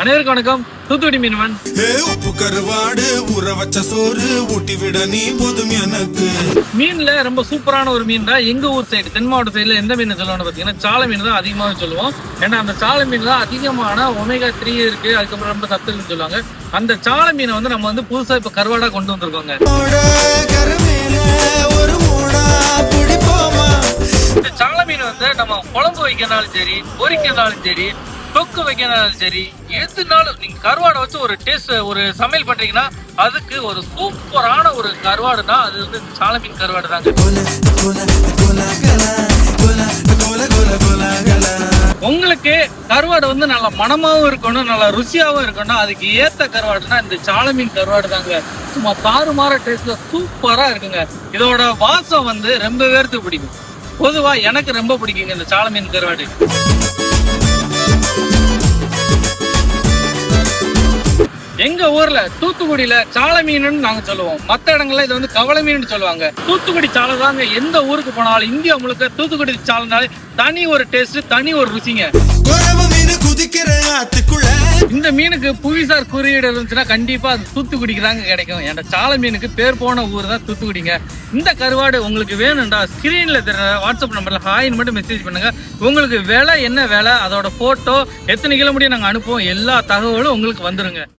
அனைவருக்கும் வணக்கம். தூத்துக்குடி மீனவன். உப்பு கருவாடு ஊற வச்ச சோறு ஊட்டி விட நீ போதும் எனக்கு. மீன்ல ரொம்ப சூப்பரான ஒரு மீன் தான் எங்க ஊர் சைடு தென் மாவட்ட சைடுல எந்த மீன் சொல்லுவோம்னு பாத்தீங்கன்னா சாலை மீன் தான் அதிகமாக சொல்லுவோம். ஏன்னா அந்த சாலை மீன்ல அதிகமான ஒமேகா த்ரீ இருக்கு. அதுக்கப்புறம் ரொம்ப சத்து இருக்குன்னு சொல்லுவாங்க. அந்த சாலை மீனை வந்து நம்ம வந்து புதுசா இப்ப கருவாடா கொண்டு வந்திருக்கோங்க. இந்த சாலை மீன் வந்து நம்ம குழம்பு வைக்கிறனாலும் சரி பொரிக்கிறனாலும் சரி தொக்கு வைக்கிறனாலும் சரி எதுனாலும் நீங்க கருவாடை வச்சு ஒரு டேஸ்ட் ஒரு சமையல் பண்றீங்கன்னா அதுக்கு ஒரு சூப்பரான ஒரு கருவாடுனா அது வந்து சாலமீன் கருவாடு தாங்க உங்களுக்கு கருவாடு வந்து நல்ல மணமாவும் இருக்கணும் நல்லா ருசியாவும் இருக்கணும் அதுக்கு ஏத்த கருவாடுனா இந்த சாலமீன் கருவாடு தாங்க சும்மா தாறுமாற டேஸ்ட்ல சூப்பரா இருக்குங்க. இதோட வாசம் வந்து ரொம்ப பேர்த்துக்கு பிடிக்கும். பொதுவா எனக்கு ரொம்ப பிடிக்குங்க இந்த சாலமீன் கருவாடு. எங்க ஊர்ல தூத்துக்குடியில சாலை மீனுன்னு நாங்க சொல்லுவோம். மத்த இடங்கள்ல இது வந்து கவலை மீன் சொல்லுவாங்க. தூத்துக்குடி சாலை தாங்க எந்த ஊருக்கு போனாலும் இந்தியா முழுக்க தூத்துக்குடி சாலைனாலே தனி ஒரு டேஸ்ட் தனி ஒரு ருசிங்க. மீன் இந்த மீனுக்கு புவிசார் குறியீடு இருந்துச்சுன்னா கண்டிப்பா அது தூத்துக்குடிக்கு தாங்க கிடைக்கும். என்ற சாலை மீனுக்கு பேர் போன ஊர் தான் தூத்துக்குடிங்க. இந்த கருவாடு உங்களுக்கு வேணும்டா ஸ்கிரீன்ல தெரிய வாட்ஸ்அப் நம்பர்ல ஹாய்னு மட்டும் மெசேஜ் பண்ணுங்க. உங்களுக்கு விலை என்ன விலை அதோட போட்டோ எத்தனை கிலோ முடியும் நாங்க அனுப்புவோம் எல்லா தகவலும் உங்களுக்கு வந்துருங்க.